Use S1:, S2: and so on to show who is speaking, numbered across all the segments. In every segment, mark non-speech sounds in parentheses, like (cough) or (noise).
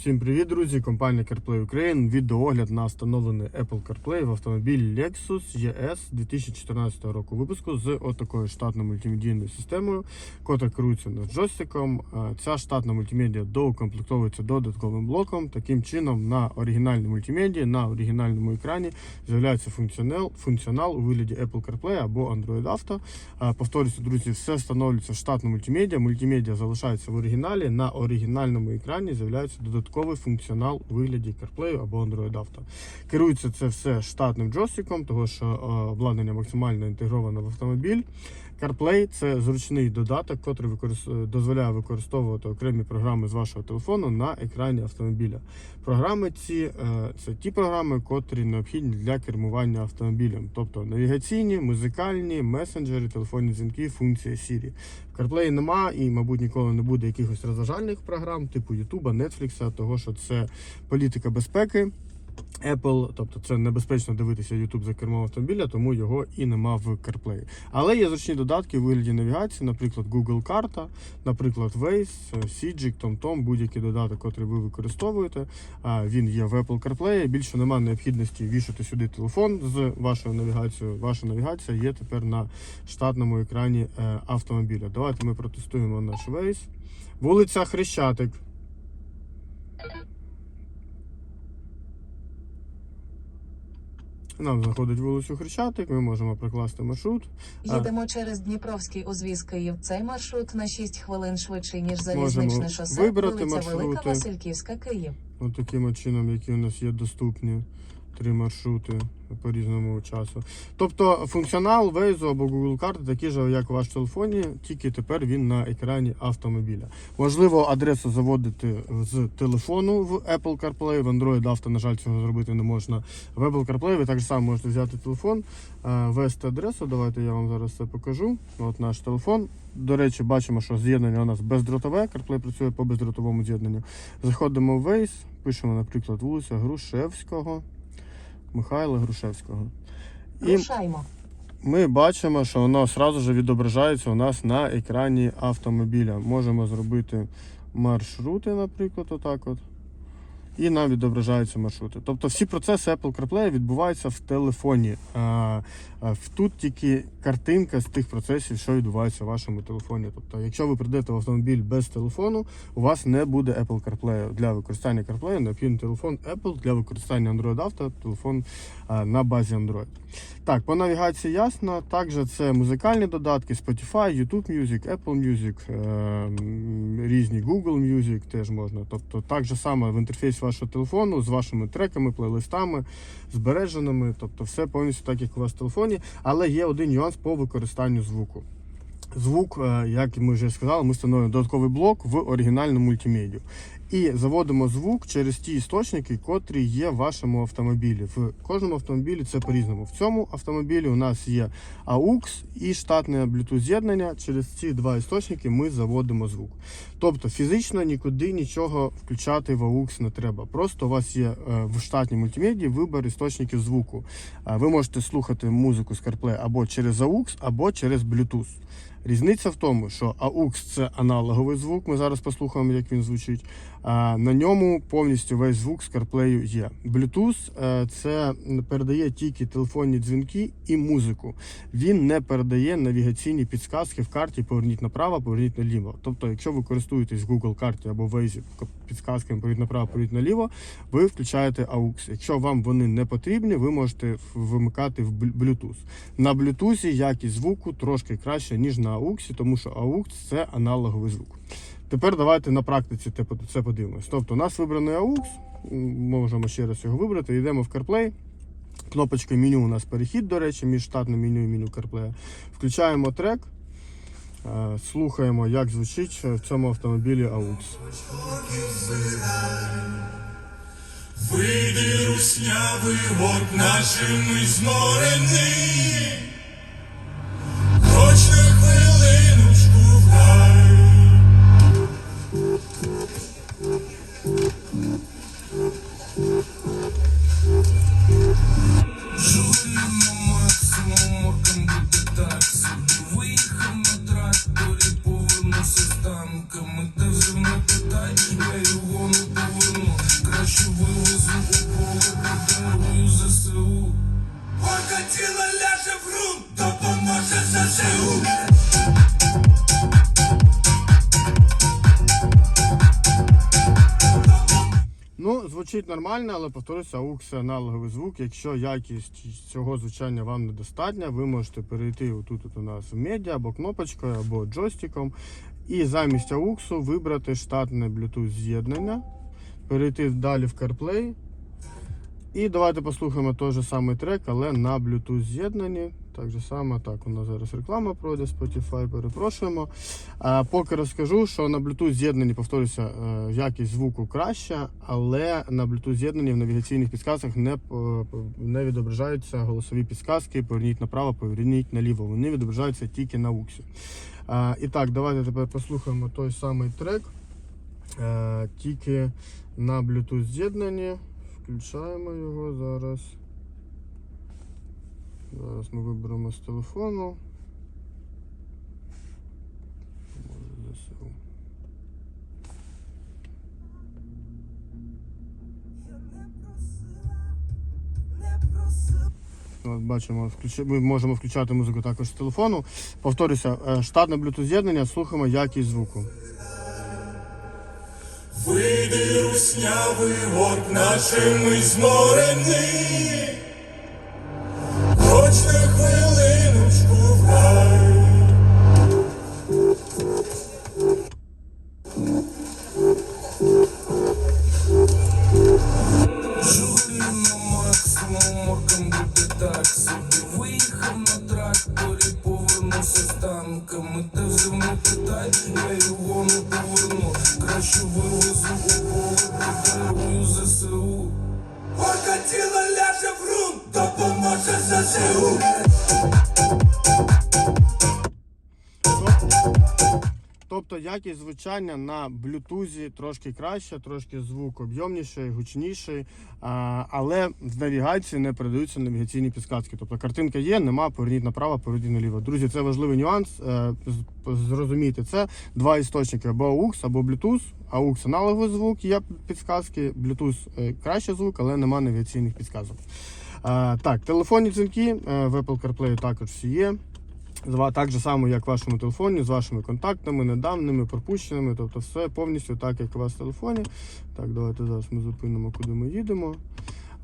S1: Всім привіт, друзі! Компанія CarPlay Ukraine. Відеоогляд на встановлений Apple CarPlay в автомобілі Lexus ES 2014 року випуску з отакою штатною мультимедійною системою, котра керується над джойстиком. Е, Ця штатна мультимедіа доукомплектовується додатковим блоком. Таким чином, на оригінальній мультимедії, на оригінальному екрані з'являється функціонал, функціонал у вигляді Apple CarPlay або Android Auto. Е, Повторюся, друзі, все встановлюється в штатну мультимедіа. Мультимедіа залишається в оригіналі. На оригінальному екрані з'являється додатковий функціонал у вигляді CarPlay або Android Auto. Керується це все штатним джойстиком, того що е, обладнання максимально інтегровано в автомобіль. CarPlay – це зручний додаток, який дозволяє використовувати окремі програми з вашого телефону на екрані автомобіля. Програми ці е, це ті програми, котрі необхідні для кермування автомобілем, тобто навігаційні, музикальні, месенджери, телефонні дзвінки, функція Siri. В CarPlay нема і, мабуть, ніколи не буде якихось розважальних програм, типу YouTube, Netflix, того що це політика безпеки. Apple, тобто це небезпечно дивитися YouTube за кермом автомобіля, тому його і нема в CarPlay. Але є зручні додатки у вигляді навігації, наприклад, Google карта, наприклад, Waze, Sijik, TomTom, будь-який додаток, який ви використовуєте. Він є в Apple CarPlay. Більше немає необхідності вішати сюди телефон з вашою навігацією. Ваша навігація є тепер на штатному екрані е, автомобіля. Давайте ми протестуємо наш Waze. Вулиця Хрещатик. Нам заходить вулицю Хрещатик, ми можемо прикласти маршрут. А.
S2: Їдемо через Дніпровський узвіз Київ. Цей маршрут на 6 хвилин швидший, ніж залізничне шосе.
S1: вибрати
S2: Вулиця Велика. Васильківська, Київ.
S1: От таким от чином, які у нас є доступні. Три маршрути по різному часу. Тобто функціонал Waze або Google карти такий же, як у ваш телефоні, тільки тепер він на екрані автомобіля. Можливо, адресу заводити з телефону в Apple CarPlay, в Android Auto, на жаль, цього зробити не можна. В Apple CarPlay ви так само можете взяти телефон, е, ввести адресу. Давайте я вам зараз це покажу. От наш телефон. До речі, бачимо, що з'єднання у нас бездротове. CarPlay працює по бездротовому з'єднанню. Заходимо в Waze, пишемо, наприклад, вулиця Грушевського. Михайла Грушевського. І
S2: Рушаймо.
S1: ми бачимо, що воно одразу ж відображається у нас на екрані автомобіля. Можемо зробити маршрути, наприклад, отак от. І нам відображаються маршрути. Тобто всі процеси Apple CarPlay відбуваються в телефоні. Тут тільки картинка з тих процесів, що відбувається в вашому телефоні. Тобто, якщо ви прийдете в автомобіль без телефону, у вас не буде Apple CarPlay. Для використання CarPlay необхідний телефон Apple, для використання Android Auto телефон на базі Android. Так, по навігації ясно. Також це музикальні додатки, Spotify, YouTube Music, Apple Music, е, різні Google Music теж можна. Тобто так же саме в інтерфейсі вашого телефону з вашими треками, плейлистами, збереженими. Тобто все повністю так, як у вас в телефоні. Але є один нюанс по використанню звуку. Звук, е, як ми вже сказали, ми встановимо додатковий блок в оригінальну мультимедію. І заводимо звук через ті істочники, котрі є в вашому автомобілі. В кожному автомобілі це по-різному. В цьому автомобілі у нас є AUX і штатне Bluetooth з'єднання. Через ці два істочники ми заводимо звук. Тобто фізично нікуди нічого включати в AUX не треба. Просто у вас є е, в штатній мультимедії вибір істочників звуку. Е, Ви можете слухати музику з CarPlay або через AUX, або через Bluetooth. Різниця в тому, що AUX це аналоговий звук. Ми зараз послухаємо, як він звучить. На ньому повністю весь звук з CarPlay є. Bluetooth е, це передає тільки телефонні дзвінки і музику. Він не передає навігаційні підсказки в карті поверніть направо, поверніть наліво. Тобто, якщо ви користуєтесь Google карті або Waze підсказками поверніть направо, поверніть наліво, ви включаєте AUX. Якщо вам вони не потрібні, ви можете вимикати в Bl- Bluetooth. На Bluetooth якість звуку трошки краще, ніж на AUX, тому що AUX це аналоговий звук. Тепер давайте на практиці це подивимось. Тобто, у нас вибраний AUX, можемо ще раз його вибрати, йдемо в CarPlay. Кнопочка меню у нас перехід, до речі, між штатним меню і меню CarPlay. Включаємо трек, е, слухаємо, як звучить в цьому автомобілі AUX.
S3: Вийди руснявий год нашими зморений, Ну,
S1: звучить нормально, але повторюся, аукс аналоговий звук. Якщо якість цього звучання вам недостатня, ви можете перейти отут -от у нас в медіа або кнопочкою, або джойстиком. І замість ауксу вибрати штатне Bluetooth з'єднання, перейти далі в CarPlay. І давайте послухаємо той же самий трек, але на Bluetooth з'єднанні. Так же само, так, у нас зараз реклама пройде, Spotify, перепрошуємо. А, поки розкажу, що на Bluetooth з'єднанні, повторюся, е, якість звуку краща, але на Bluetooth з'єднанні в навігаційних підсказках не, не відображаються голосові підсказки. Поверніть направо, поверніть наліво. Вони відображаються тільки на уксі. А, і так, давайте тепер послухаємо той самий трек. е, тільки на Bluetooth з'єднанні. Включаємо його зараз. Зараз ми виберемо з телефону. От бачимо, ми можемо включати музику також з телефону. Повторюся, е, штатне Bluetooth з'єднання, слухаємо якість звуку.
S3: Вийди руснявий орк нашими хоч на
S1: Тобто якість звучання на блютузі трошки краще, трошки звук об'ємніший, гучніший, але в навігації не передаються навігаційні підсказки. Тобто картинка є, нема, поверніть направо, поверніть наліво. Друзі, це важливий нюанс. е, Зрозумійте це. Два істочники або AUX, або Bluetooth. AUX аналоговий звук, є підсказки, Bluetooth е, краще звук, але нема навігаційних підсказок. Е, Так, телефонні дзвінки е, в Apple CarPlay також всі є. Так же само, як в вашому телефоні, з вашими контактами, недавними, пропущеними, тобто все повністю так, як у вас в телефоні. Так, давайте зараз ми зупинимо, куди ми їдемо.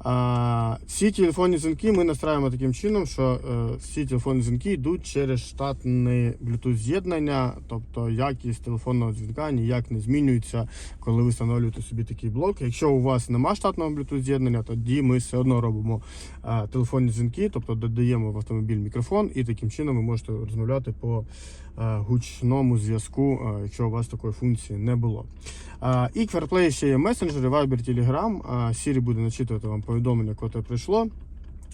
S1: А, всі телефонні дзвінки ми настраюємо таким чином, що е, всі телефонні дзвінки йдуть через штатне Bluetooth з'єднання, тобто якість телефонного дзвінка ніяк не змінюється, коли ви встановлюєте собі такий блок. Якщо у вас нема штатного Bluetooth з'єднання, тоді ми все одно робимо е, телефонні дзвінки, тобто додаємо в автомобіль мікрофон, і таким чином ви можете розмовляти по е, гучному зв'язку, якщо у вас такої функції не було. І CarPlay ще є месенджери, Viber, Telegram. Siri буде начитувати вам повідомлення, коли прийшло.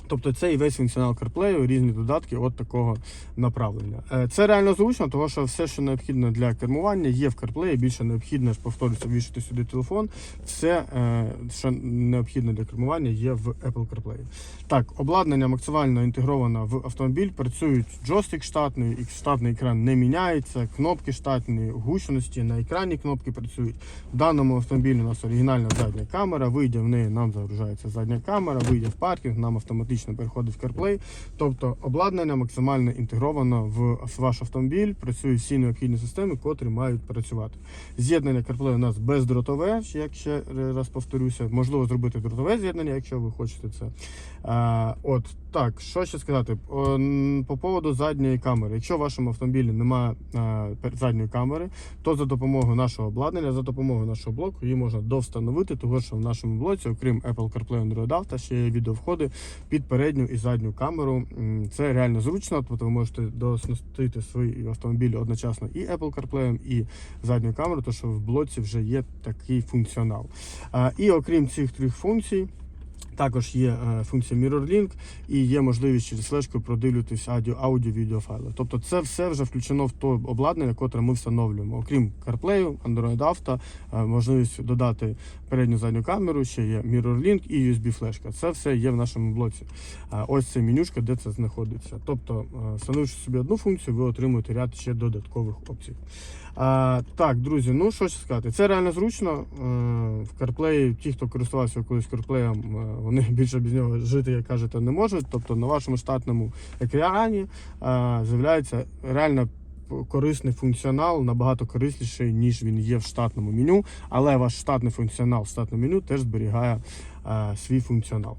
S1: Тобто це і весь функціонал CarPlay, різні додатки от такого направлення. Е, Це реально зручно, тому що все, що необхідно для кермування, є в CarPlay. Більше необхідно, повторюся, вішати сюди телефон. Все, е, що необхідно для кермування, є в Apple CarPlay. Так, обладнання максимально інтегровано в автомобіль. Працюють джойстик штатний, і штатний екран не міняється, кнопки штатні, гучності на екрані кнопки працюють. В даному автомобілі у нас оригінальна задня камера. Вийде в неї, нам загружається задня камера, вийде в паркінг, нам автоматично переходить в CarPlay. Тобто обладнання максимально інтегровано в ваш автомобіль. Працюють всі необхідні системи, котрі мають працювати. З'єднання CarPlay у нас бездротове, як ще раз повторюся. Можливо зробити дротове з'єднання, якщо ви хочете це. А, от так, що ще сказати? По поводу задньої камери. Якщо в вашому автомобілі немає задньої камери, то за допомогою нашого обладнання, за допомогою нашого блоку, її можна довстановити, тому що в нашому блоці, окрім Apple CarPlay Android Auto, ще є відеовходи під передню і задню камеру. Це реально зручно, тобто ви можете доснастити свій автомобіль одночасно і Apple CarPlay, і задню камеру, тому що в блоці вже є такий функціонал. І окрім цих трьох функцій. Також є е, функція MirrorLink і є можливість через флешку продивлюватись аудіо, аудіо відеофайли. Тобто це все вже включено в то обладнання, котре ми встановлюємо. Окрім CarPlay, Android Auto, е, можливість додати передню задню камеру, ще є MirrorLink і USB-флешка. Це все є в нашому блоці. Е, Ось це менюшка, де це знаходиться. Тобто, встановивши собі одну функцію, ви отримуєте ряд ще додаткових опцій. А, так, друзі, ну що ще сказати, це реально зручно. Е, В CarPlay, ті, хто користувався колись CarPlay, е, вони (laughs) більше без нього жити, як кажете, не можуть. Тобто на вашому штатному екрані е, з'являється реально корисний функціонал, набагато корисніший, ніж він є в штатному меню. Але ваш штатний функціонал в штатному меню теж зберігає свій функціонал.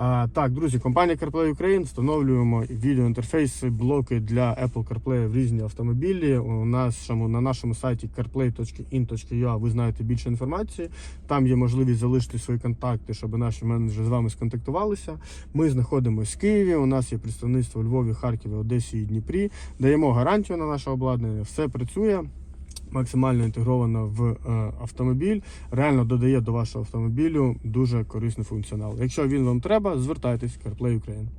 S1: Е, так, друзі, компанія CarPlay Ukraine встановлюємо відеоінтерфейси, блоки для Apple CarPlay в різні автомобілі. У нашому на нашому сайті carplay.in.ua ви знаєте більше інформації. Там є можливість залишити свої контакти, щоб наші менеджери з вами сконтактувалися. Ми знаходимося в Києві. У нас є представництво у Львові, Харкові, Одесі і Дніпрі. Даємо гарантію на наше обладнання. Все працює. Максимально інтегрована в е, автомобіль, реально додає до вашого автомобілю дуже корисний функціонал. Якщо він вам треба, звертайтесь CarPlay Ukraine.